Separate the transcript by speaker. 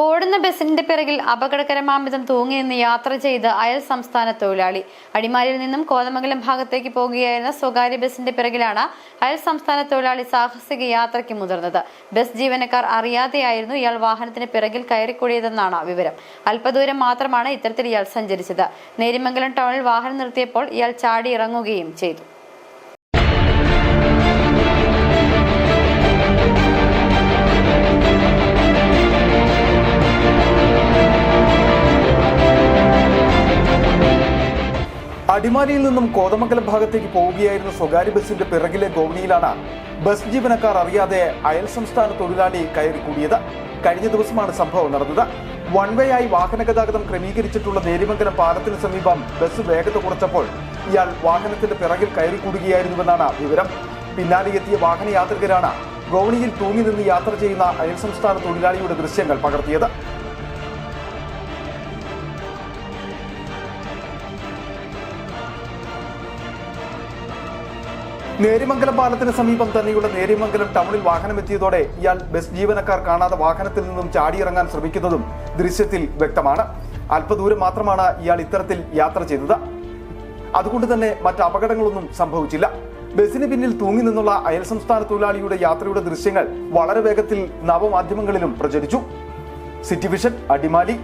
Speaker 1: ഓടുന്ന ബസിന്റെ പിറകിൽ അപകടകരമാമിതം തൂങ്ങി നിന്ന് യാത്ര ചെയ്ത് അയൽ സംസ്ഥാന തൊഴിലാളി. അടിമാലിയിൽ നിന്നും കോതമംഗലം ഭാഗത്തേക്ക് പോകുകയായിരുന്ന സ്വകാര്യ ബസിന്റെ പിറകിലാണ് അയൽ സംസ്ഥാന തൊഴിലാളി സാഹസിക യാത്രയ്ക്ക് മുതിർന്നത്. ബസ് ജീവനക്കാർ അറിയാതെയായിരുന്നു ഇയാൾ വാഹനത്തിന് പിറകിൽ കയറിക്കൂടിയതെന്നാണ് വിവരം. അല്പദൂരം മാത്രമാണ് ഇത്തരത്തിൽ ഇയാൾ സഞ്ചരിച്ചത്. നേരിമംഗലം ടൗണിൽ വാഹനം നിർത്തിയപ്പോൾ ഇയാൾ ചാടി ഇറങ്ങുകയും ചെയ്തു.
Speaker 2: അടിമാലിയിൽ നിന്നും കോതമംഗലം ഭാഗത്തേക്ക് പോവുകയായിരുന്ന സ്വകാര്യ ബസിന്റെ പിറകിലെ ഗോവണിയിലാണ് ബസ് ജീവനക്കാർ അറിയാതെ അയൽ സംസ്ഥാന തൊഴിലാളി കയറി കൂടിയത്. കഴിഞ്ഞ ദിവസമാണ് സംഭവം നടന്നത്. വൺ വേ ആയി വാഹന ഗതാഗതം ക്രമീകരിച്ചിട്ടുള്ള നേരിമംഗലം പാലത്തിന് സമീപം ബസ് വേഗത കുറച്ചപ്പോൾ ഇയാൾ വാഹനത്തിന്റെ പിറകിൽ കയറി കൂടുകയായിരുന്നുവെന്നാണ് വിവരം. പിന്നാലെ എത്തിയ വാഹനയാത്രികരാണ് ഗോവണിയിൽ തൂങ്ങി നിന്ന് യാത്ര ചെയ്യുന്ന അയൽ സംസ്ഥാന തൊഴിലാളിയുടെ ദൃശ്യങ്ങൾ പകർത്തിയത്. നേരിമംഗലം പാലത്തിന് സമീപം തന്നെയുള്ള നേരിമംഗലം ടൗണിൽ വാഹനമെത്തിയതോടെ ഇയാൾ ബസ് ജീവനക്കാർ കാണാതെ വാഹനത്തിൽ നിന്നും ചാടിയിറങ്ങാൻ ശ്രമിക്കുന്നതും ദൃശ്യത്തിൽ വ്യക്തമാണ്. അല്പദൂരം മാത്രമാണ് ഇയാൾ ഇത്തരത്തിൽ യാത്ര ചെയ്തത്. അതുകൊണ്ട് തന്നെ മറ്റ് അപകടങ്ങളൊന്നും സംഭവിച്ചില്ല. ബസിന് പിന്നിൽ തൂങ്ങി നിന്നുള്ള അയൽ സംസ്ഥാന തൊഴിലാളിയുടെ യാത്രയുടെ ദൃശ്യങ്ങൾ വളരെ വേഗത്തിൽ നവമാധ്യമങ്ങളിലും പ്രചരിച്ചു. City vision Adimali.